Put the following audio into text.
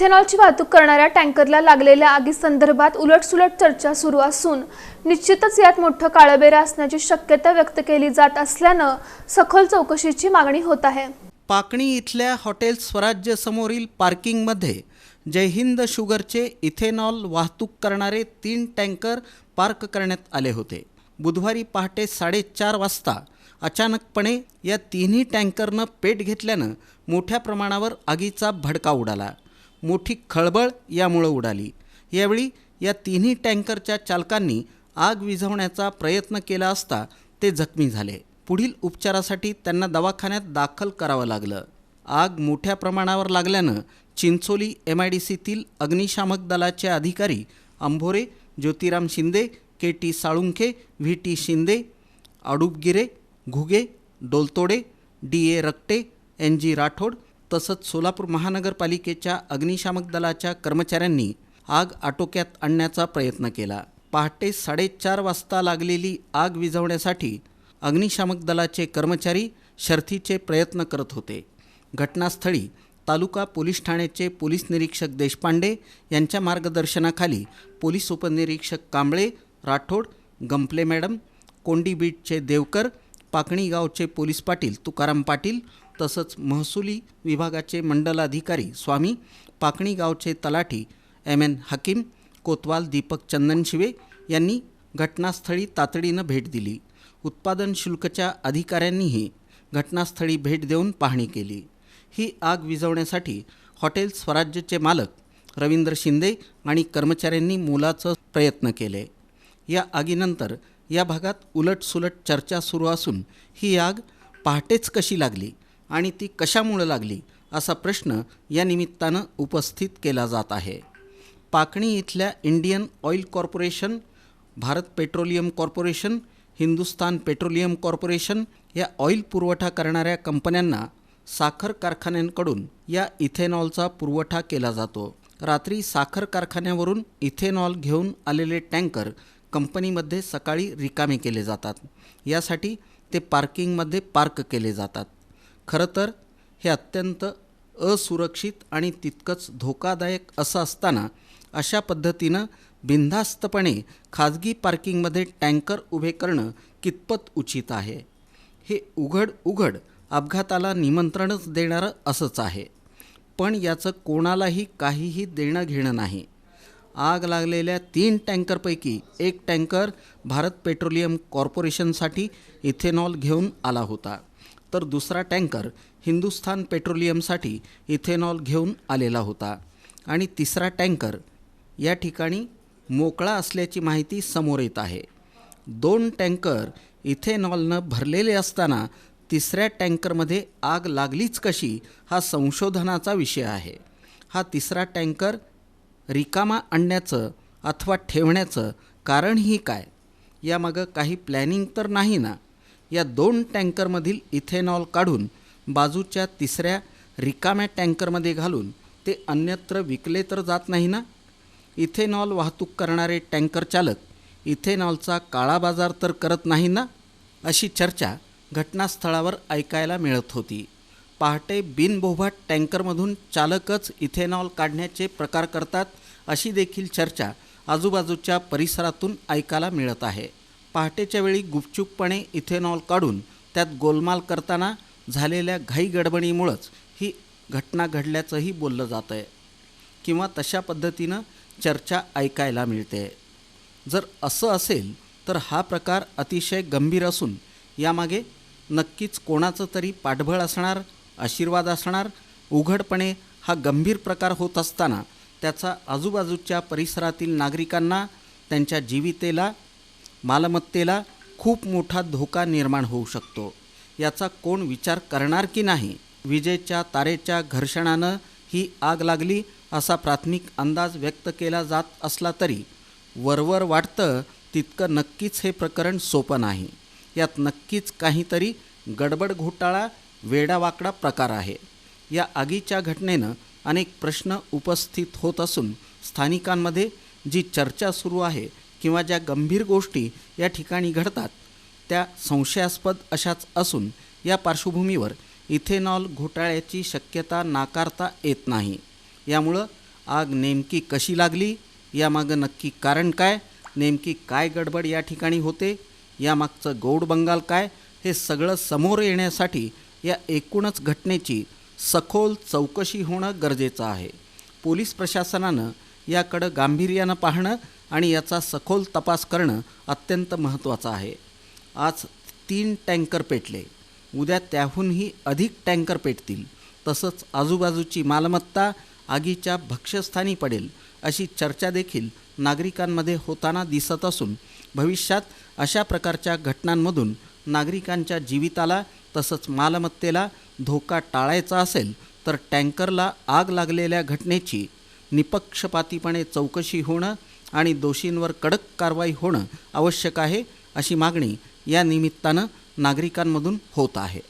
इथेनॉलची वाहतूक करणाऱ्या टँकरला लागलेल्या आगीसंदर्भात उलटसुलट चर्चा सुरू असून निश्चितच यात मोठं काळबेरा असण्याची शक्यता व्यक्त केली जात असल्यानं सखोल चौकशीची मागणी होत आहे. पाकणी इथल्या हॉटेल स्वराज्य समोरील पार्किंगमध्ये जय हिंद शुगरचे इथेनॉल वाहतूक करणारे तीन टँकर पार्क करण्यात आले होते. बुधवारी पहाटे साडेचार वाजता अचानकपणे या तिन्ही टँकरनं पेट घेतल्यानं मोठ्या प्रमाणावर आगीचा भडका उडाला. मोठी खळबळ यामुळं उडाली. यावेळी या तिन्ही टँकरच्या चालकांनी आग विझवण्याचा प्रयत्न केला असता ते जखमी झाले. पुढील उपचारासाठी त्यांना दवाखान्यात दाखल करावं लागलं. आग मोठ्या प्रमाणावर लागल्यानं चिंचोली एम आय डी सीतील अग्निशामक दलाचे अधिकारी Ambhore Jyotiram Shinde K T Salunkhe V T Shinde Adubgire Ghuge Doltode D A Rakte N G Rathod तसंच सोलापूर महानगरपालिकेच्या अग्निशामक दलाच्या कर्मचाऱ्यांनी आग आटोक्यात आणण्याचा प्रयत्न केला. पहाटे साडेचार वाजता लागलेली आग विझवण्यासाठी अग्निशामक दलाचे कर्मचारी शर्थीचे प्रयत्न करत होते. घटनास्थळी तालुका पोलीस ठाण्याचे पोलीस निरीक्षक देशपांडे यांच्या मार्गदर्शनाखाली पोलीस उपनिरीक्षक कांबळे राठोड गंपले मॅडम कोंडी बीटचे देवकर पाकणी गावचे पोलीस पाटील तुकाराम पाटील तसंच महसुली विभागाचे मंडलाधिकारी स्वामी पाकणी गावचे तलाठी एम एन हकीम कोतवाल दीपक चंदनशिवे यांनी घटनास्थळी तातडीनं भेट दिली. उत्पादन शुल्कच्या अधिकाऱ्यांनीही घटनास्थळी भेट देऊन पाहणी केली. ही आग विझवण्यासाठी हॉटेल स्वराज्यचे मालक रवींद्र शिंदे आणि कर्मचाऱ्यांनी मोलाचं प्रयत्न केले. या आगीनंतर या भागात उलटसुलट चर्चा सुरू असून ही आग पहाटेच कशी लागली? आणि ती कशामुळं लागली असा प्रश्न या निमित्तानं उपस्थित केला जात आहे. पाकणी इथल्या Indian oil corporation Bharat petroleum corporation Hindustan petroleum corporation या ऑइल पुरवठा करणाऱ्या कंपन्यांना साखर कारखान्यांकडून या इथेनॉलचा पुरवठा केला जातो. रात्री साखर कारखान्यावरून इथेनॉल घेऊन आलेले टँकर कंपनीमध्ये सकाळी रिकामे केले जातात. यासाठी ते पार्किंगमध्ये पार्क केले जातात. खरं तर हे अत्यंत असुरक्षित आणि तितकंच धोकादायक असं असताना अशा पद्धतीनं बिनधास्तपणे खाजगी पार्किंगमध्ये टँकर उभे करणं कितपत उचित आहे? हे उघड उघड अपघाताला निमंत्रणच देणारं असंच आहे. पण याचं कोणालाही काहीही देणं घेणं नाही. आग लागलेल्या तीन टँकरपैकी एक टँकर भारत पेट्रोलियम कॉर्पोरेशनसाठी इथेनॉल घेऊन आला होता. तर दुसरा टँकर हिंदुस्थान पेट्रोलियमसाठी इथेनॉल घेऊन आलेला होता. आणि तिसरा टँकर या ठिकाणी मोकळा असल्याची माहिती समोर येत आहे. दोन टँकर इथेनॉलनं भरलेले असताना तिसऱ्या टँकरमध्ये आग लागलीच कशी हा संशोधनाचा विषय आहे. हा तिसरा टँकर रिकामा आणण्याचं अथवा ठेवण्याचं कारणही काय? यामागं काही प्लॅनिंग तर नाही ना? या दोन टँकरमधील इथेनॉल काढून बाजूच्या तिसऱ्या रिकाम्या टँकरमध्ये घालून ते अन्यत्र विकले तर जात नाही ना? इथेनॉल वाहतूक करणारे टँकर चालक इथेनॉलचा काळा बाजार तर करत नाही ना? अशी चर्चा घटनास्थळावर ऐकायला मिळत होती. पहाटे बिनबोभाट टँकरमधून चालकच इथेनॉल काढण्याचे प्रकार करतात अशी देखील चर्चा आजूबाजूच्या परिसरातून ऐकायला मिळत आहे. पहाटेच्या वेळी गुपचूपपणे इथेनॉल काढून त्यात गोलमाल करताना झालेल्या घाई गडबडीमुळंच ही घटना घडल्याचंही बोललं जातं आहे किंवा तशा पद्धतीनं चर्चा ऐकायला मिळते. जर असं असेल तर हा प्रकार अतिशय गंभीर असून यामागे नक्कीच कोणाचं तरी पाठबळ असणार आशीर्वाद असणार उघडपणे हा गंभीर प्रकार होत असताना त्याचा आजूबाजूच्या परिसरातील नागरिकांना त्यांच्या जीवितेला मालमत्तेला खूप मोठा धोका निर्माण होऊ शकतो. याचा कोण विचार करणार की नाही? विजेच्या तारेच्या घर्षणानं ही आग लागली असा प्राथमिक अंदाज व्यक्त केला जात असला तरी वरवर वाटतं तितकं नक्कीच हे प्रकरण सोपं नाही. यात नक्कीच काहीतरी गडबड घोटाळा वेडावाकडा प्रकार आहे. या आगीच्या घटनेनं अनेक प्रश्न उपस्थित होत असून स्थानिकांमध्ये जी चर्चा सुरू आहे किंवा ज्या गंभीर गोष्टी या ठिकाणी घडतात त्या संशयास्पद अशाच असून या पार्श्वभूमीवर इथेनॉल घोटाळ्याची शक्यता नाकारता येत नाही. यामुळं आग नेमकी कशी लागली यामागं नक्की कारण काय नेमकी काय गडबड या ठिकाणी होते यामागचं गौड बंगाल काय हे सगळं समोर येण्यासाठी या एकूणच घटनेची सखोल चौकशी होणं गरजेचं आहे. पोलीस प्रशासनानं याकडं गांभीर्यानं पाहणं आणि याचा सखोल तपास करणं अत्यंत महत्त्वाचं आहे. आज तीन टँकर पेटले. उद्या त्याहूनही अधिक टँकर पेटतील. तसंच आजूबाजूची मालमत्ता आगीच्या भक्ष्यस्थानी पडेल अशी चर्चा देखील नागरिकांमध्ये होताना दिसत असून भविष्यात अशा प्रकारच्या घटनांमधून नागरिकांच्या जीविताला तसंच मालमत्तेला धोका टाळायचा असेल तर टँकरला आग लागलेल्या घटनेची निपक्षपातीपणे चौकशी होणं आणि दोषींवर कडक कारवाई होणं आवश्यक आहे अशी मागणी या निमित्तानं नागरिकांमधून होत आहे.